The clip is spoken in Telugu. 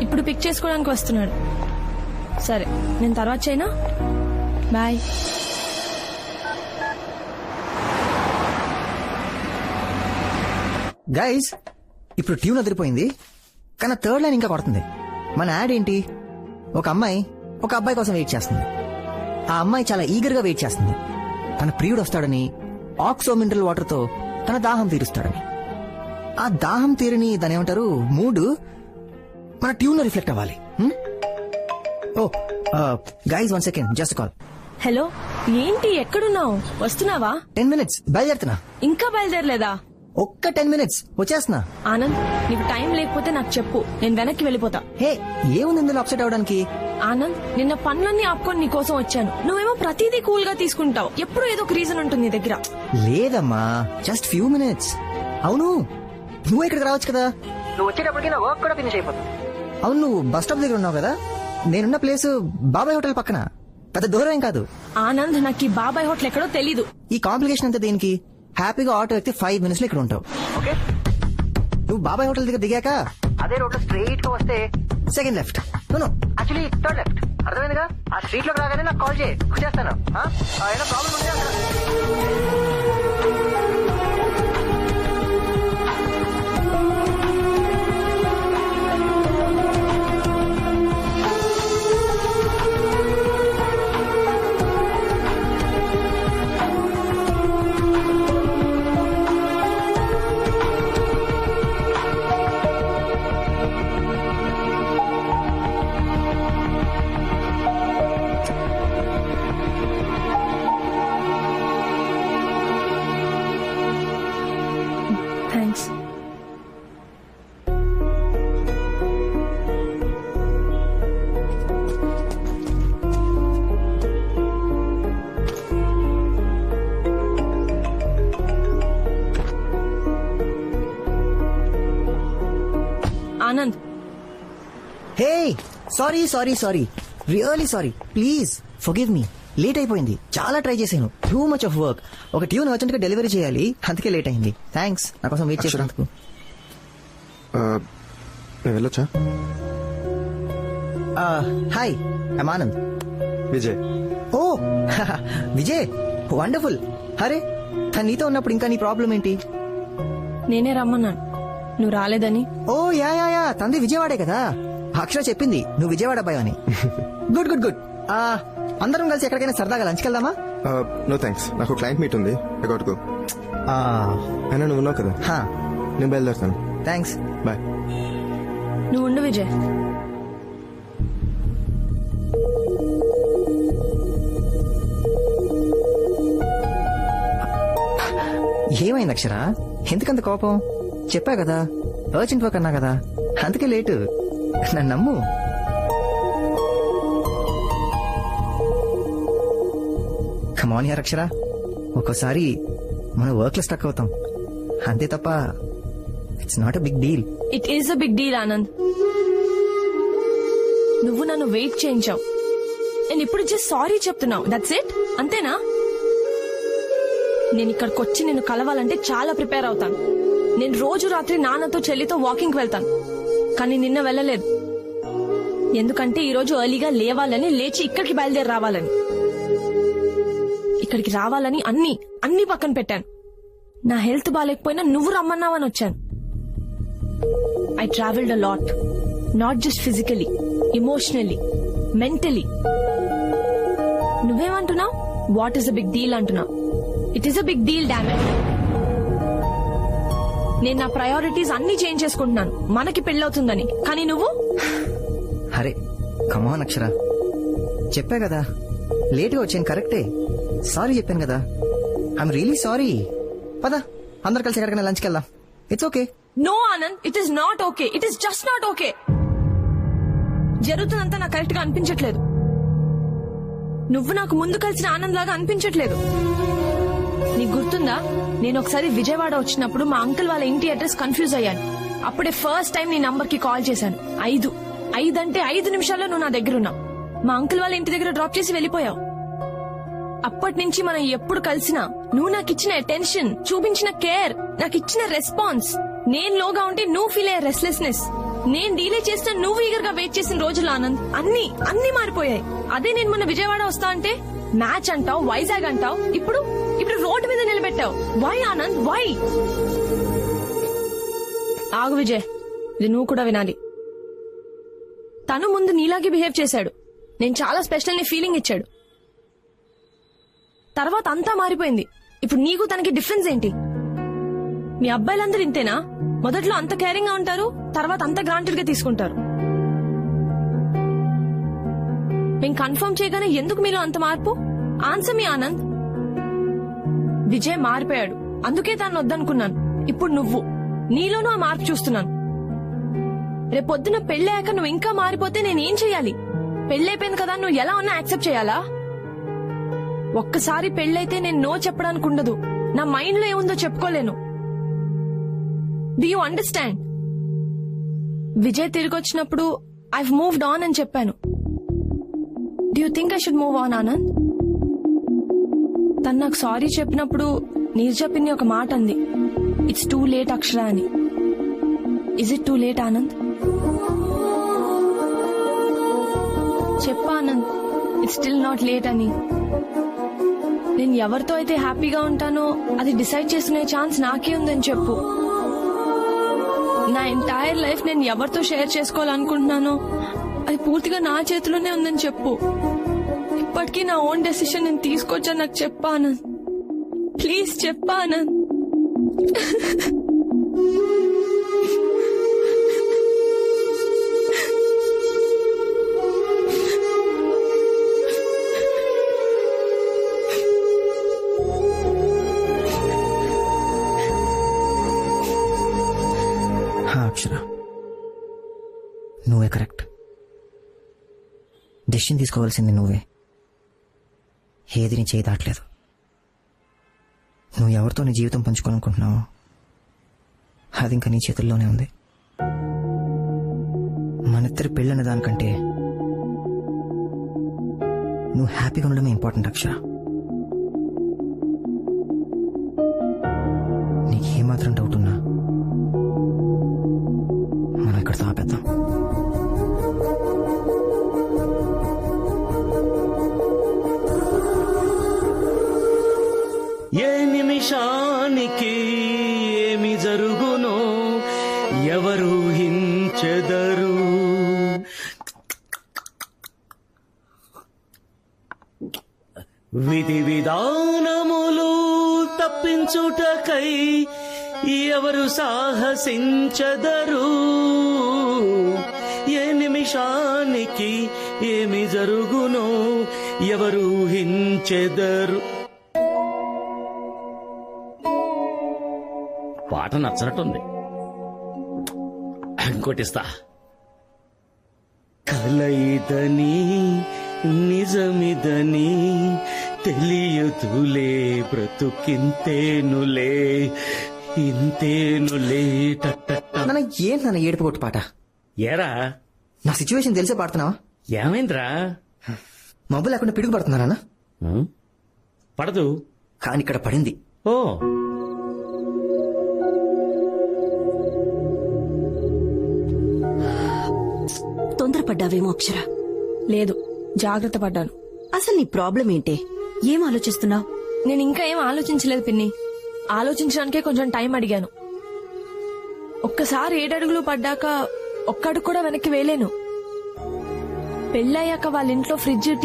ఇప్పుడు పిక్ చేసుకోవడానికి వస్తున్నాడు. సరే నేను తర్వాత చేయనా? బాయ్ గైస్ ఇప్పుడు ట్యూన్ అదిరిపోయింది. కానీ థర్డ్ లైన్ ఇంకా కొడుతుంది. మన యాడ్ ఏంటి? ఒక అమ్మాయి ఒక అబ్బాయి కోసం వెయిట్ చేస్తుంది. ఆ అమ్మాయి చాలా ఈగర్గా వెయిట్ చేస్తుంది. తన ప్రియుడు వస్తాడని ఆక్సో మినరల్ వాటర్తో తన దాహం తీరుస్తాడని. ఆ దాహం తీరని దాని ఏమంటారు మూడు మన ట్యూన్లో రిఫ్లెక్ట్ అవ్వాలి? ఓ guys one second just call hello ఏంటి ఎక్కడున్నావు? వస్తున్నావా? టెన్ మినిట్స్ బయలుదేరుతున్నా. ఇంకా బయలుదేరలేదా? ఒక్క టెన్ మినిట్స్ వచ్చేస్తున్నా. ఆనంద్ నీకు టైం లేకపోతే నాకు చెప్పు నేను వెనక్కి వెళ్ళిపోతా. హే ఏముంది ఇందులో అప్సెట్ అవడానికి ఆనంద్ నిన్న పనులన్నీ ఆపుకొని నీ కోసం వచ్చాను. నువ్వేమో ప్రతిదీ కూల్గా తీసుకుంటావు. ఎప్పుడు ఏదో ఒక రీజన్ ఉంటుంది నీ దగ్గర. లేదమ్మా జస్ట్ ఫ్యూ మినిట్స్ అవును నువ్వు ఇక్కడికి రావచ్చు కదా. నువ్వు వచ్చేటప్పటికి నా వర్క్ కూడా ఫినిష్ అయిపోతుంది. అవును నువ్వు బస్ స్టాప్ దగ్గర ఉన్నావు కదా? నేనున్న ప్లేస్ బాబాయ్ హోటల్ పక్కన. పెద్ద దూరం ఏం కాదు. ఆనంద్ నాకు ఈ బాబాయ్ హోటల్ ఎక్కడో తెలీదు. ఈ కాంప్లికేషన్ అంతా దేనికి హ్యాపీగా ఆటో ఎక్కితే ఫైవ్ మినిట్స్లో ఇక్కడ ఉంటావు. ఓకే. నువ్వు బాబాయ్ హోటల్ దగ్గర దిగాక అదే రోడ్లో స్ట్రైట్గా వస్తే second left. No actually third left. అర్థమైందిగా? ఆ స్ట్రీట్లోకి రాగానే నాకు కాల్ చేయి? ఆ, ఏదో ప్రాబ్లం ఉంటే hey sorry sorry sorry really sorry please forgive me late అయిపోయింది. చాలా ట్రై చేశాను. టూ మచ్ ఆఫ్ వర్క్ ఒక ట్యూన్ అర్జెంట్గా డెలివరీ చేయాలి. అందుకే లేట్ అయింది. థ్యాంక్స్ నా కోసం వెయిట్ చేసినందుకు ఆ, నేను వెళ్ళొచ్చా? Hi I'm Anand Vijay. Oh Vijay. Wonderful Hare తను నీతో ఉన్నప్పుడు ఇంకా నీ ప్రాబ్లం ఏంటి? నేనే రమ్మన్నాను. నువ్వు రాలేదని. Oh yeah yeah yeah. తంది విజయవాడే కదా. అక్షర చెప్పింది నువ్వు విజయవాడ అబ్బాయి అని. గుడ్ గుడ్ గుడ్ ఆ అందరం కలిసి ఎక్కడికైనా సరదాగా లంచ్కి వెళ్దామా? నో థ్యాంక్స్ నాకు క్లయింట్ మీట్ ఉంది. అయినా నువ్వు ఉన్నావు కదా? హా. నేను బయలుదేరుతాను. థ్యాంక్స్ బాయ్ నువ్వు ఉండు విజయ్. ఏమైంది అక్షర? ఎందుకంత కోపం? చెప్పా కదా. అర్జెంట్ వర్క్ అన్నా కదా. అందుకే లేటు. నన్ను నమ్ము. కమాన్ యార్ అక్షర ఒక్కోసారి మనం వర్క్లో స్టక్ అవుతాం. అంతే తప్ప it's not a big deal it is a big deal Anand నువ్వు నన్ను వెయిట్ చేయించావు. నేను ఇప్పుడు జస్ట్ సారీ చెప్తున్నావు. దట్స్ ఇట్ అంతేనా? నేను ఇక్కడికి వచ్చి నిన్ను కలవాలంటే చాలా ప్రిపేర్ అవుతాను. నేను రోజు రాత్రి నాన్నతో చెల్లితో వాకింగ్ వెళ్తాను. కానీ నిన్న వెళ్ళలేదు. ఎందుకంటే ఈ రోజు ఎర్లీగా లేవాలని లేచి ఇక్కడికి బయలుదేరి రావాలని. ఇక్కడికి రావాలని అన్ని అన్ని పక్కన పెట్టాను. నా హెల్త్ బాగాలేకపోయినా నువ్వు రమ్మన్నావని వచ్చాను. I travelled a lot not just physically emotionally mentally నువ్వేమంటున్నావు? What is a big deal అంటున్నావు? It is a big deal damage నేను నా ప్రయారిటీస్ అన్ని చేంజ్ చేసుకుంటున్నాను. మనకి పెళ్ళవుతుందని. కానీ నువ్వు? అరే కమాన్ అక్షర. చెప్పా కదా. లేట్గా వచ్చాను కరెక్టే. సారీ చెప్పాను కదా. ఐఎమ్ రియలీ సారీ పద అందరు కలిసి ఎక్కడికైనా లంచ్కి వెళ్దాం. It's okay no Anand it is not okay it is just not okay జరుగుతుందంతా నాకు కరెక్ట్గా అనిపించట్లేదు. నువ్వు నాకు ముందు కలిసిన ఆనంద్ లాగా అనిపించట్లేదు. నీకు గుర్తుందా? నేను ఒకసారి విజయవాడ వచ్చినప్పుడు మా అంకుల్ వాళ్ళ ఇంటి అడ్రస్ కన్ఫ్యూజ్ అయ్యాను. అప్పుడే ఫస్ట్ టైం నీ నంబర్కి కాల్ చేశాను. ఐదు. ఐదు అంటే ఐదు నిమిషాల్లో నువ్వు నా దగ్గర ఉన్నావు మా అంకుల్ వాళ్ళ ఇంటి దగ్గర డ్రాప్ చేసి వెళ్ళిపోయావు. అప్పటి నుంచి మనం ఎప్పుడు కలిసినా నువ్వు నాకు ఇచ్చిన అటెన్షన్ చూపించిన కేర్ నాకు ఇచ్చిన రెస్పాన్స్ నేను లోగా ఉంటే నువ్వు ఫీల్ అయ్యే రెస్లెస్నెస్ నేను డీలే చేసిన నువ్వు ఈగర్గా వెయిట్ చేసిన రోజులు ఆనంద్ అన్ని అన్ని మారిపోయాయి. అదే నేను మన విజయవాడ వస్తా అంటే మ్యాచ్ అంటావు వైజాగ్ అంటావు. ఇప్పుడు ఇప్పుడు రోడ్డు మీద నిలబెట్టావు. Why Anand why? ఆగు విజయ్ ఇది నువ్వు కూడా వినాలి. తను ముందు నీలాగే బిహేవ్ చేశాడు. నేను చాలా స్పెషల్ ఫీలింగ్ ఇచ్చాడు. తర్వాత అంతా మారిపోయింది. ఇప్పుడు నీకు తనకి డిఫరెన్స్ ఏంటి? మీ అబ్బాయిలందరూ ఇంతేనా? మొదట్లో అంత కేరింగ్గా ఉంటారు తర్వాత అంత గ్రాంటెడ్గా తీసుకుంటారు. మేము కన్ఫర్మ్ చేయగానే ఎందుకు మీలో అంత మార్పు? ఆన్సర్ మీ ఆనంద్. విజయ్ మారిపోయాడు. అందుకే తాను వద్దనుకున్నాను. ఇప్పుడు నువ్వు. నీలోనూ ఆ మార్పు చూస్తున్నాను. రేపొద్దున పెళ్ళాక నువ్వు ఇంకా మారిపోతే నేనేం చెయ్యాలి? పెళ్ళైపోయింది కదా నువ్వు ఎలా ఉన్నా యాక్సెప్ట్ చేయాలా? ఒక్కసారి పెళ్ళైతే నేను నో చెప్పడానికి ఉండదు నా మైండ్లో ఏముందో చెప్పుకోలేను. డి యూ అండర్స్టాండ్ విజయ్ తిరిగి వచ్చినప్పుడు ఐ మూవ్డ్ ఆన్ అని చెప్పాను. You think I should move on Anand తను నాకు సారీ చెప్పినప్పుడు నీరు చెప్పింది ఒక మాట అంది. ఇట్స్ టూ లేట్ అక్షర అని is it too late Anand చెప్పా Anand it's still not late అని. నేను ఎవరితో అయితే హ్యాపీగా ఉంటానో అది డిసైడ్ చేసుకునే ఛాన్స్ నాకే ఉందని చెప్పు. నా ఎంటైర్ లైఫ్ నేను ఎవరితో షేర్ చేసుకోవాలనుకుంటున్నానో అది పూర్తిగా నా చేతిలోనే ఉందని చెప్పు. ఇప్పటికీ నా ఓన్ డెసిషన్ నేను తీసుకొచ్చా నాకు చెప్పాను. ప్లీజ్ చెప్పా హా, డెసిషన్ తీసుకోవాల్సింది నువ్వే. ఏది నీ చేయి దాటలేదు నువ్వు ఎవరితో నీ జీవితం పంచుకోవాలనుకుంటున్నావో అది ఇంకా నీ చేతుల్లోనే ఉంది. మనిద్దరి పెళ్ళిన దానికంటే నువ్వు హ్యాపీగా ఉండడమే ఇంపార్టెంట్ అక్షర. నీకు ఏమాత్రం డౌట్ నిమిషానికి ఏమి జరుగునో ఎవరు హించెదరు విధి విధానములు తప్పించుటకై ఎవరు సాహసించదరు? ఏ నిమిషానికి ఏమి జరుగునో ఎవరు హించెదరు పాట నచ్చనట్టుంది. ఇంకోటిస్తా. కలయిదని నిజమిదని తెలియదులే బ్రతుకింతేనులే ఇంతేనులే నాన్న ఏంటి నాన్న ఏడుపు కొట్టు పాట? ఏరా? నా సిచ్యువేషన్ తెలిసే పాడుతున్నావా? ఏమైందిరా? మబ్బు లేకుండా పిడుగు పడుతున్నా నాన్న ఉం? పడదు. కానీ ఇక్కడ పడింది. ఓ. తొందరపడ్డావేమో అక్షర. లేదు జాగ్రత్త పడ్డాను. అసలు నీ ప్రాబ్లం ఏంటే? ఏం ఆలోచిస్తున్నావు? నేను ఇంకా ఏం ఆలోచించలేదు పిన్ని. ఆలోచించడానికే కొంచెం టైం అడిగాను. ఒక్కసారి ఏడడుగులు పడ్డాక ఒక్కడు కూడా వెనక్కి వేలేను పెళ్ళయ్యాక వాళ్ళ ఇంట్లో ఫ్రిడ్జ్ టీ